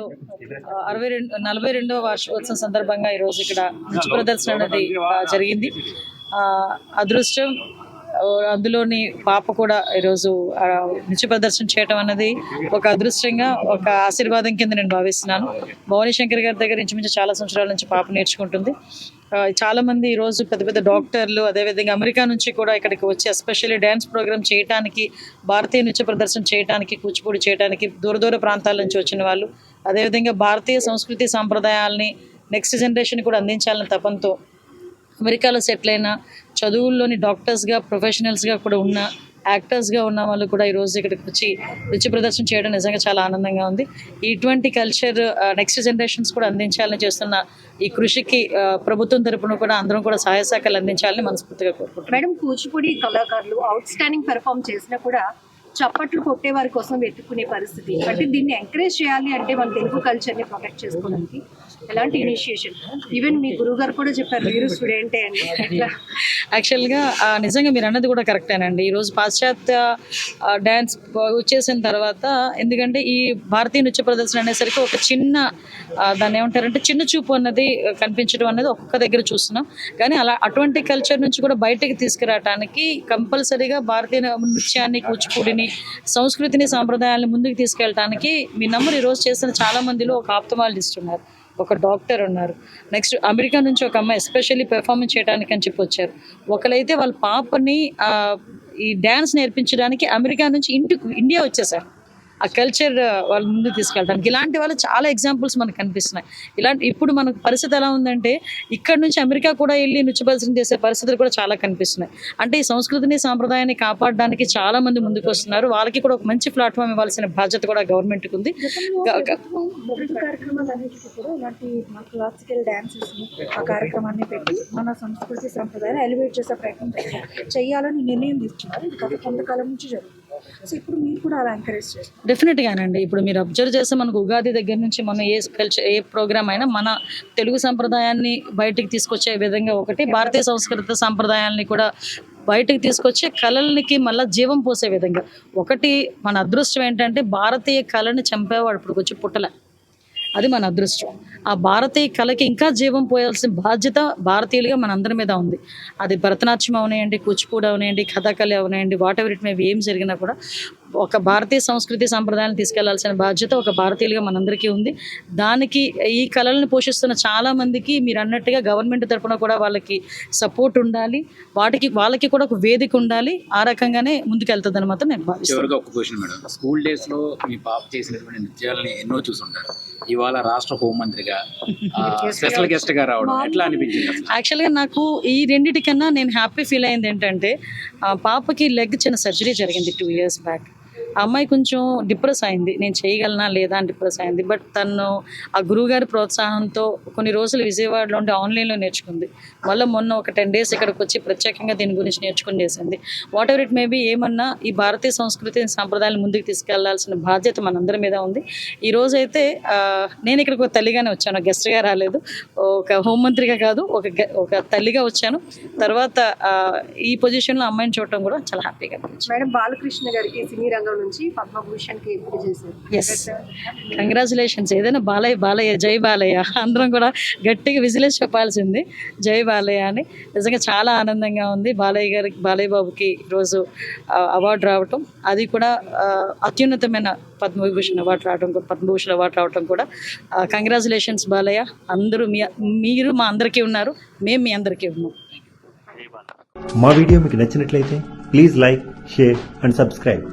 ఆ, అరవై రెండు నలభై రెండవ వార్షికోత్సవం సందర్భంగా ఈరోజు ఇక్కడ నృత్య ప్రదర్శన అనేది జరిగింది. అదృష్టం అందులోని పాప కూడా ఈరోజు నృత్య ప్రదర్శన చేయటం అనేది ఒక అదృష్టంగా ఒక ఆశీర్వాదం కింద నేను భావిస్తున్నాను. భవానీ శంకర్ గారి దగ్గర ఇంచుమించు చాలా సంవత్సరాల నుంచి పాప నేర్చుకుంటుంది. చాలా మంది ఈరోజు పెద్ద పెద్ద డాక్టర్లు అదేవిధంగా అమెరికా నుంచి కూడా ఇక్కడికి వచ్చి ఎస్పెషల్లీ డ్యాన్స్ ప్రోగ్రామ్ చేయడానికి భారతీయ నృత్య ప్రదర్శన చేయడానికి కూచిపూడి చేయడానికి దూర దూర ప్రాంతాల నుంచి వచ్చిన వాళ్ళు. అదేవిధంగా భారతీయ సంస్కృతి సాంప్రదాయాల్ని నెక్స్ట్ జనరేషన్ కూడా అందించాలని తపంతో అమెరికాలో సెటిల్ అయిన చదువుల్లోని డాక్టర్స్గా ప్రొఫెషనల్స్గా కూడా ఉన్న యాక్టర్స్గా ఉన్న వాళ్ళు కూడా ఈరోజు ఇక్కడికి వచ్చి రుచి ప్రదర్శన చేయడం నిజంగా చాలా ఆనందంగా ఉంది. ఇటువంటి కల్చర్ నెక్స్ట్ జనరేషన్స్ కూడా అందించాలని చేస్తున్న ఈ కృషికి ప్రభుత్వం తరపున కూడా అందరం కూడా సహాయ శాఖలు అందించాలని మనస్ఫూర్తిగా కోరుకుంటున్నాం. మేడం కూచిపూడి కళాకారులు అవుట్ స్టాండింగ్ పెర్ఫామ్ చేసినా కూడా చప్పట్లు కొట్టే వారి కోసం వెతుక్కునే పరిస్థితి. అంటే దీన్ని ఎంకరేజ్ చేయాలి అంటే మన తెలుగు కల్చర్ని ప్రొటెక్ట్ చేసుకోవడానికి ఎలాంటి ఇనిషియేషన్ ఈవెన్ మీ గురువు గారు కూడా చెప్పారు మీరు స్టూడెంటే అండి యాక్చువల్గా నిజంగా మీరు అన్నది కూడా కరెక్టేనండి ఈరోజు పాశ్చాత్య డ్యాన్స్ వచ్చేసిన తర్వాత ఎందుకంటే ఈ భారతీయ నృత్య ప్రదర్శన అనేసరికి ఒక చిన్న దాన్ని ఏమంటారంటే చిన్న చూపు అన్నది కనిపించడం అనేది ఒక్క దగ్గర చూస్తున్నాం. కానీ అలా అటువంటి కల్చర్ నుంచి కూడా బయటకి తీసుకురావడానికి కంపల్సరీగా భారతీయ నృత్యాన్ని కూచిపూడిని సంస్కృతిని సాంప్రదాయాలను ముందుకు తీసుకెళ్ళడానికి మీ నమ్మరు ఈరోజు చేసిన చాలా మందిలో ఒక ఆప్తమాలజిస్ట్ ఉన్నారు. ఒక డాక్టర్ ఉన్నారు. నెక్స్ట్ అమెరికా నుంచి ఒక అమ్మాయి ఎస్పెషల్లీ పెర్ఫార్మెన్స్ చేయడానికి అని చెప్పి వచ్చారు. ఒకరైతే వాళ్ళ పాపని ఈ డ్యాన్స్ నేర్పించడానికి అమెరికా నుంచి ఇంటికి ఇండియా వచ్చేసారు. ఆ కల్చర్ వాళ్ళ ముందు తీసుకెళ్ళడానికి ఇలాంటి వాళ్ళు చాలా ఎగ్జాంపుల్స్ మనకు కనిపిస్తున్నాయి. ఇలాంటి ఇప్పుడు మనకు పరిస్థితి ఎలా ఉందంటే ఇక్కడ నుంచి అమెరికా కూడా వెళ్ళి నృత్య ప్రదర్శన చేసే పరిస్థితులు కూడా చాలా కనిపిస్తున్నాయి. అంటే ఈ సంస్కృతిని సాంప్రదాయాన్ని కాపాడడానికి చాలా మంది ముందుకు వస్తున్నారు. వాళ్ళకి కూడా ఒక మంచి ప్లాట్ఫామ్ ఇవ్వాల్సిన బాధ్యత కూడా గవర్నమెంట్కి ఉంది. మన క్లాసికల్ డాన్సెస్ ఆ కార్యక్రమాన్ని పెట్టి మన సంస్కృతి సంప్రదాయాన్ని ఎలివేట్ చేసే ప్రయత్నం చేయాలని నిర్ణయం తీసుకున్నారు. ఇది గత కొంతకాలం నుంచి జరుగుతుంది. సో ఇప్పుడు మీరు కూడా అలా ఎంకరేజ్ చేస్తారు డెఫినెట్గానండి. ఇప్పుడు మీరు అబ్జర్వ్ చేస్తే మనకు ఉగాది దగ్గర నుంచి మనం ఏ కల్చర్ ఏ ప్రోగ్రామ్ అయినా మన తెలుగు సంప్రదాయాన్ని బయటికి తీసుకొచ్చే విధంగా ఒకటి భారతీయ సంస్కృత సంప్రదాయాల్ని కూడా బయటకు తీసుకొచ్చే కళలకి మళ్ళీ జీవం పోసే విధంగా. ఒకటి మన అదృష్టం ఏంటంటే భారతీయ కళని చంపేవాడు ఇప్పుడు వచ్చి పుట్టలే. అది మన అదృష్టం. ఆ భారతీయ కళకి ఇంకా జీవం పోయాల్సిన బాధ్యత భారతీయులుగా మన అందరి మీద ఉంది. అది భరతనాట్యం అవనేయండి కూచిపూడి అవనాయండి కథాకళి అవనేయండి వాట్ ఎవర్ ఇట్ మే ఏం జరిగినా కూడా ఒక భారతీయ సంస్కృతి సంప్రదాయాన్ని తీసుకెళ్ళాల్సిన బాధ్యత ఒక భారతీయులుగా మనందరికీ ఉంది. దానికి ఈ కళలను పోషిస్తున్న చాలా మందికి మీరు అన్నట్టుగా గవర్నమెంట్ తరపున కూడా వాళ్ళకి సపోర్ట్ ఉండాలి. వాటికి వాళ్ళకి కూడా ఒక వేదిక ఉండాలి. ఆ రకంగానే ముందుకెళ్తుందని మాత్రం నేను భావిస్తాను చివరిగా ఒక క్వశ్చన్ మేడం. స్కూల్ డేస్లో మీ పాప చేసినటువంటి నృత్యాలని ఎన్నో చూసుంటారు. ఇవాళ రాష్ట్ర హోంమంత్రిగా స్పెషల్ గెస్ట్ గా రావడం ఎట్లా అనిపించింది అసలు? యాక్చువల్గా నాకు ఈ రెండిటికన్నా నేను హ్యాపీ ఫీల్ అయింది ఏంటంటే ఆ పాపకి లెగ్ చిన్న సర్జరీ జరిగింది టూ ఇయర్స్ బ్యాక్ ఆ అమ్మాయి కొంచెం డిప్రెస్ అయింది. నేను చేయగలనా లేదా అని డిప్రెస్ అయింది. బట్ తను ఆ గురువుగారి ప్రోత్సాహంతో కొన్ని రోజులు విజయవాడలో ఉండి ఆన్లైన్లో నేర్చుకుంది. మళ్ళీ మొన్న ఒక టెన్ డేస్ ఇక్కడికి వచ్చి ప్రత్యేకంగా దీని గురించి నేర్చుకుని చేసింది. వాట్ ఎవర్ ఇట్ మేబీ ఏమన్నా ఈ భారతీయ సంస్కృతి సాంప్రదాయాలను ముందుకు తీసుకెళ్ళాల్సిన బాధ్యత మనందరి మీద ఉంది. ఈ రోజు అయితే నేను ఇక్కడికి ఒక తల్లిగానే వచ్చాను. గెస్ట్గా రాలేదు. ఒక హోంమంత్రిగా కాదు ఒక ఒక తల్లిగా వచ్చాను. తర్వాత ఈ పొజిషన్లో అమ్మాయిని చూడటం కూడా చాలా హ్యాపీగా మేడం బాలకృష్ణ గారికి సినీ రంగం నుంచి పద్మభూషణ్కి ఎంపిక చేశారు ఎస్ కంగ్రాచులేషన్స్ ఏదైనా బాలయ్య బాలయ్య జై బాలయ్య. అందరం కూడా గట్టిగా విజిలేసి చెప్పాల్సింది. జై బాలయ్య అని. నిజంగా చాలా ఆనందంగా ఉంది. బాలయ్య గారికి బాలయ్య బాబుకి ఈరోజు అవార్డు రావటం. అది కూడా అత్యున్నతమైన పద్మవిభూషణ్ అవార్డు రావడం పద్మభూషణ్ అవార్డు రావడం కూడా. కంగ్రాచులేషన్స్ బాలయ్య. అందరూ మీ మీరు మా అందరికీ ఉన్నారు. మేము మీ అందరికీ ఉన్నాం. మా వీడియో మీకు నచ్చినట్లయితే please like share and subscribe.